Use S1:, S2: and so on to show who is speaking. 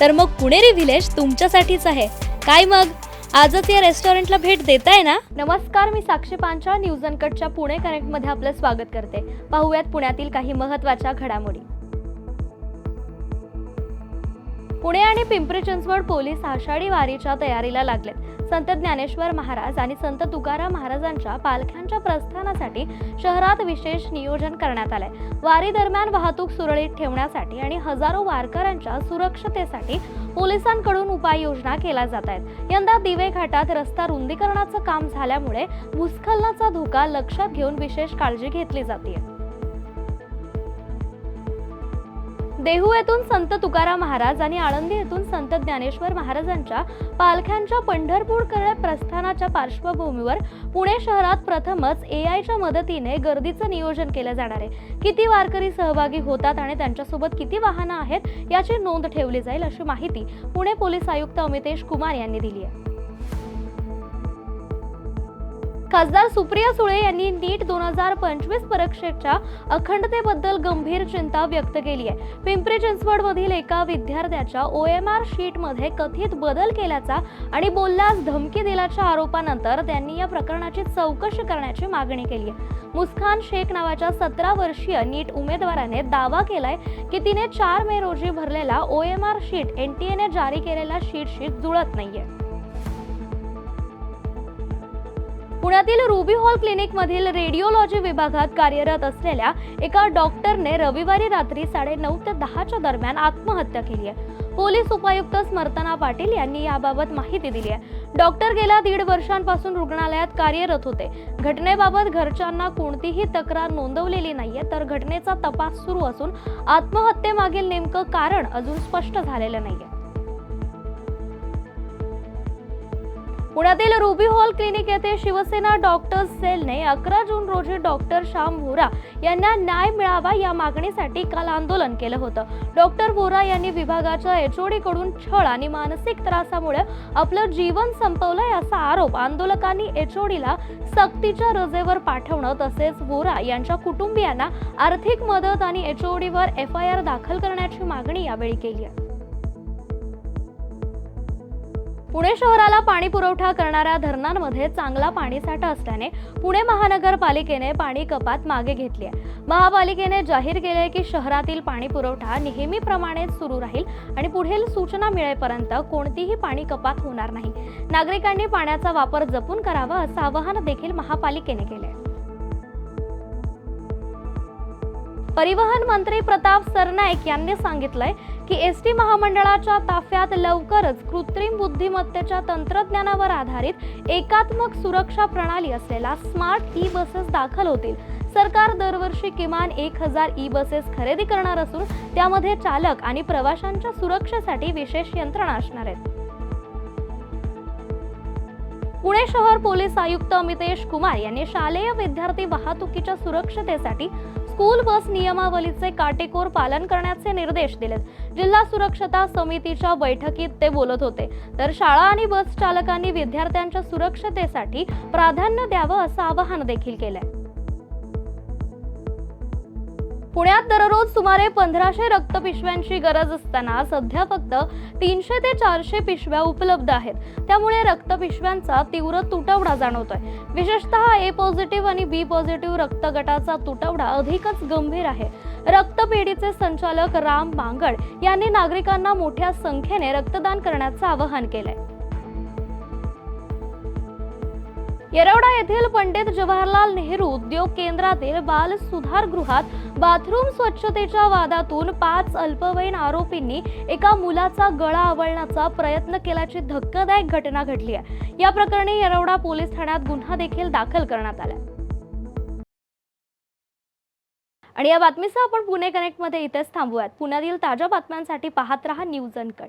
S1: तर मग पुणेरी व्हिलेज तुमच्यासाठीच आहे. काय मग? आजच या रेस्टॉरंटला भेट देताय ना? नमस्कार मी साक्षी पांचा न्यूज अनकटच्या पुणे कनेक्टमध्ये आपलं स्वागत करते. पाहूयात पुण्यातील काही महत्त्वाच्या घडामोडी. पुणे आणि पिंपरी चिंचवड पोलीस आषाढी वारीच्या तयारीला लागलेत. संत ज्ञानेश्वर महाराज आणि संत तुकाराम महाराजांच्या पालख्यांच्या प्रस्थानासाठी शहरात विशेष नियोजन करण्यात आलंय. वारी दरम्यान वाहतूक सुरळीत ठेवण्यासाठी आणि हजारो वारकऱ्यांच्या सुरक्षतेसाठी पोलिसांकडून उपाययोजना केल्या जात आहेत. यंदा दिवे घाटात रस्ता रुंदीकरणाचं काम झाल्यामुळे भूस्खलनाचा धोका लक्षात घेऊन विशेष काळजी घेतली जाते देहू येथून संत तुकाराम महाराज आणि आळंदी येथून संत ज्ञानेश्वर महाराजांच्या पालख्यांच्या पंढरपूरकडे प्रस्थानाच्या पार्श्वभूमीवर पुणे शहरात प्रथमच ए आयच्या मदतीने गर्दीचं नियोजन केलं जाणार आहे. किती वारकरी सहभागी होतात आणि त्यांच्यासोबत किती वाहनं आहेत याची नोंद ठेवली जाईल अशी माहिती पुणे पोलीस आयुक्त अमितेश कुमार यांनी दिली आहे. खासदार सुप्रिया सुळे यांनी नीट दोन हजार पंचवीस परीक्षेच्या अखंडतेबद्दल गंभीर चिंता व्यक्त केली आहे. पिंपरी चिंचवडमधील एका विद्यार्थ्याच्या ओ एम आर शीटमध्ये कथित बदल केल्याचा आणि बोलल्यास धमकी दिल्याच्या आरोपानंतर त्यांनी या प्रकरणाची चौकशी करण्याची मागणी केली आहे. मुस्कान शेख नावाच्या सतरा वर्षीय नीट उमेदवाराने दावा केलाय की तिने चार मे रोजी भरलेला O M R sheet N T एने जारी केलेल्या शीटशी जुळत नाहीये. पुण्यातील रुबी हॉल क्लिनिकमधील रेडिओलॉजी विभागात कार्यरत असलेल्या एका डॉक्टरने रविवारी रात्री साडेनऊ ते दहाच्या दरम्यान आत्महत्या केली आहे. पोलीस उपायुक्त स्मर्तना पाटील यांनी याबाबत माहिती दिली आहे. डॉक्टर गेल्या दीड वर्षांपासून रुग्णालयात कार्यरत होते. घटनेबाबत घरच्यांना कोणतीही तक्रार नोंदवलेली नाहीये तर घटनेचा तपास सुरू असून आत्महत्येमागील नेमकं कारण अजून स्पष्ट झालेलं नाहीये. पुण्यातील रुबी हॉल क्लिनिक येथे शिवसेना डॉक्टर्स सेलने अकरा जून रोजी डॉक्टर श्याम व्होरा यांना न्याय मिळावा या मागणीसाठी काल आंदोलन केलं होतं. डॉक्टर व्होरा यांनी विभागाच्या एचओडी कडून छळ आणि मानसिक त्रासामुळे आपलं जीवन संपवलं असा आरोप आंदोलकांनी एचओडीला सक्तीच्या रजेवर पाठवणं तसेच व्होरा यांच्या कुटुंबियांना आर्थिक मदत आणि एचओडीवर एफ आय आर दाखल करण्याची मागणी यावेळी केली आहे. पुणे शहराला पाणी पुरवठा करणाऱ्या धरणांमध्ये चांगला पाणीसाठा असल्याने पुणे महानगरपालिकेने पाणी कपात मागे घेतली आहे. महापालिकेने जाहीर केले की शहरातील पाणी पुरवठा नेहमीप्रमाणेच सुरू राहील आणि पुढील सूचना मिळेपर्यंत कोणतीही पाणी कपात होणार नाही. नागरिकांनी पाण्याचा वापर जपून करावा असं आवाहन देखील महापालिकेने केले परिवहन मंत्री प्रताप सरनाईक यांनी सांगितलंय की एस टी महामंडळाच्या ताफ्यात लवकरच कृत्रिम बुद्धिमत्तेच्या तंत्रज्ञानावर आधारित एकात्मक सुरक्षा प्रणाली असलेला स्मार्ट ई बसेस दाखल होतील. सरकार दरवर्षी किमान एक हजार ई बसेस खरेदी करणार असून त्यामध्ये चालक आणि प्रवाशांच्या सुरक्षेसाठी विशेष यंत्रणा असणार आहेत. पुणे शहर पोलीस आयुक्त अमितेश कुमार यांनी शालेय विद्यार्थी वाहतुकीच्या सुरक्षतेसाठी स्कूल बस नियमावलीचे काटेकोर पालन करण्याचे निर्देश दिलेत. जिल्हा सुरक्षता समितीच्या बैठकीत ते बोलत होते. तर शाळा आणि बस चालकांनी विद्यार्थ्यांच्या सुरक्षतेसाठी प्राधान्य द्यावं असं आवाहन देखील केलंय. पुण्यात दररोज सुमारे पंधराशे रक्तपिशव्यांची गरज असताना सध्या फक्त तीनशे ते चारशे पिशव्या उपलब्ध आहेत. त्यामुळे रक्तपिशव्यांचा तीव्र तुटवडा जाणवतोय. विशेषतः ए पॉझिटिव्ह आणि बी पॉझिटिव्ह रक्तगटाचा तुटवडा अधिकच गंभीर आहे. रक्तपेढीचे संचालक राम बांगड यांनी नागरिकांना मोठ्या संख्येने रक्तदान करण्याचं आवाहन केलंय. येरवडा येथील पंडित जवाहरलाल नेहरू उद्योग केंद्रातील बाल सुधारगृहात बाथरूम स्वच्छतेच्या वादातून पाच अल्पवयीन आरोपींनी एका मुलाचा गळा आवळण्याचा प्रयत्न केल्याची धक्कादायक घटना घडली आहे. या प्रकरणी येरवडा पोलीस ठाण्यात गुन्हा देखील दाखल करण्यात आला आणि या बातमीसह आपण पुणे कनेक्टमध्ये इथेच थांबूयात. पुण्यातील ताज्या बातम्यांसाठी पाहत रहा न्यूज अनकट.